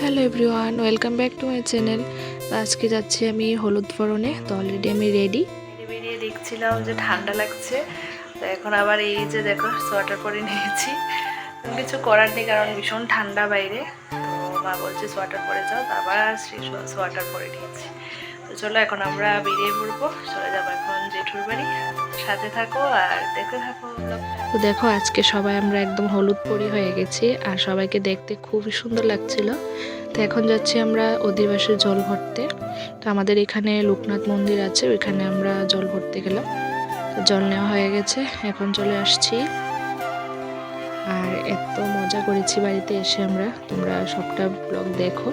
Hello everyone welcome back to my channel আজকে যাচ্ছি আমি হলুদ ফোড়নে, তো অলরেডি আমি রেডি বেরিয়ে দেখছিলাম যে ঠান্ডা লাগছে। তো এখন আবার এই যে দেখো সোয়েটার পরে নিয়েছি। কিছু করার নেই কারণ ভীষণ ঠান্ডা বাইরে। তো মা বলছে সোয়েটার পরে যাও আবার সেই সোয়েটার পরে নিয়েছি। তো চলো এখন আমরা বেরিয়ে পড়ব। চলে যাব এখন জেঠুর বাড়ি। সাথে থাকো আর দেখতে থাকো তো দেখো, আজকে সবাই আমরা একদম হলুদ পরি হয়ে গেছি আর সবাইকে দেখতে খুবই সুন্দর লাগছিল। তো এখন যাচ্ছি আমরা অধিবাসে জল ভরতে। তো আমাদের এখানে লোকনাথ মন্দির আছে, ওইখানে আমরা জল ভরতে গেলাম। তো জল নেওয়া হয়ে গেছে, এখন চলে আসছি। আর এত মজা করেছি বাড়িতে এসে আমরা। তোমরা সবটা ব্লগ দেখো,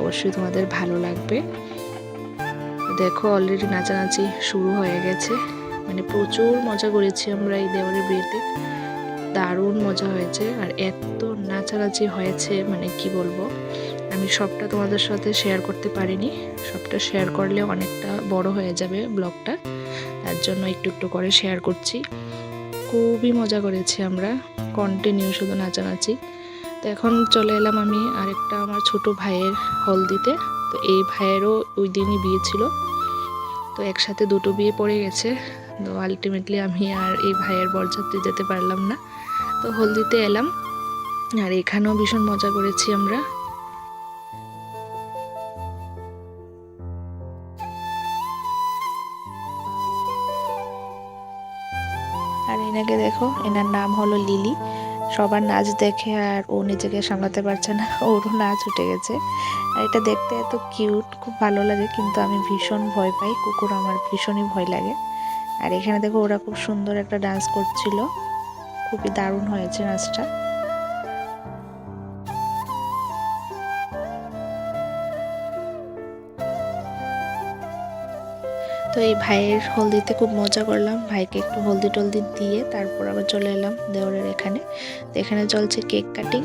অবশ্যই তোমাদের ভালো লাগবে। দেখো অলরেডি নাচানাচি শুরু হয়ে গেছে। মানে প্রচুর মজা করেছি আমরা এই দেওয়ারের বিয়েতে। দারুণ মজা হয়েছে আর এত নাচানাচি হয়েছে মানে কি বলব? আমি সবটা তোমাদের সাথে শেয়ার করতে পারিনি। সবটা শেয়ার করলে অনেকটা বড় হয়ে যাবে ব্লগটা তার জন্য একটু একটু করে শেয়ার করছি। খুবই মজা করেছি আমরা কন্টিনিউ শুধু নাচানাচি। তো এখন চলে এলাম আমি আরেকটা আমার ছোট ভাইয়ের হলদিতে তো এই ভাইয়েরও ওই দিনই বিয়ে ছিল। তো একসাথে দুটো বিয়ে পড়ে গেছে। তো আলটিমেটলি আমি আর এই ভাইয়ের বরযাত্রী যেতে পারলাম না। তো হলদিতে এলাম, আর এখানেও ভীষণ মজা করেছি আমরা। আর এনাকে দেখো, এনার নাম হলো লিলি। সবার নাচ দেখে আর ও নিজেকে সামলাতে পারছে না, ওরও নাচ উঠে গেছে। আর এটা দেখতে এত কিউট খুব ভালো লাগে, কিন্তু আমি ভীষণ ভয় পাই, কুকুর আমার ভীষণই ভয় লাগে। আর এখানে দেখো ওরা খুব সুন্দর একটা ডান্স করছিল। খুবই দারুণ হয়েছে নাচটা। তো এই ভাইয়ের হলদিতে খুব মজা করলাম। ভাইকে একটু হলদি টলদি দিয়ে তারপর আবার চলে এলাম দেওরের এখানে। তো এখানে চলছে কেক কাটিং।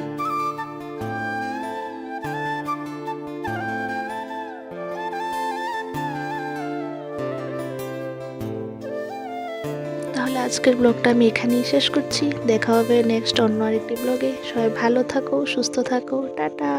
তাহলে আজকের ব্লগটা আমি এখানেই শেষ করছি। দেখা হবে নেক্সট অন্য আরেকটি ব্লগে। সবাই ভালো থাকো, সুস্থ থাকো। টাটা।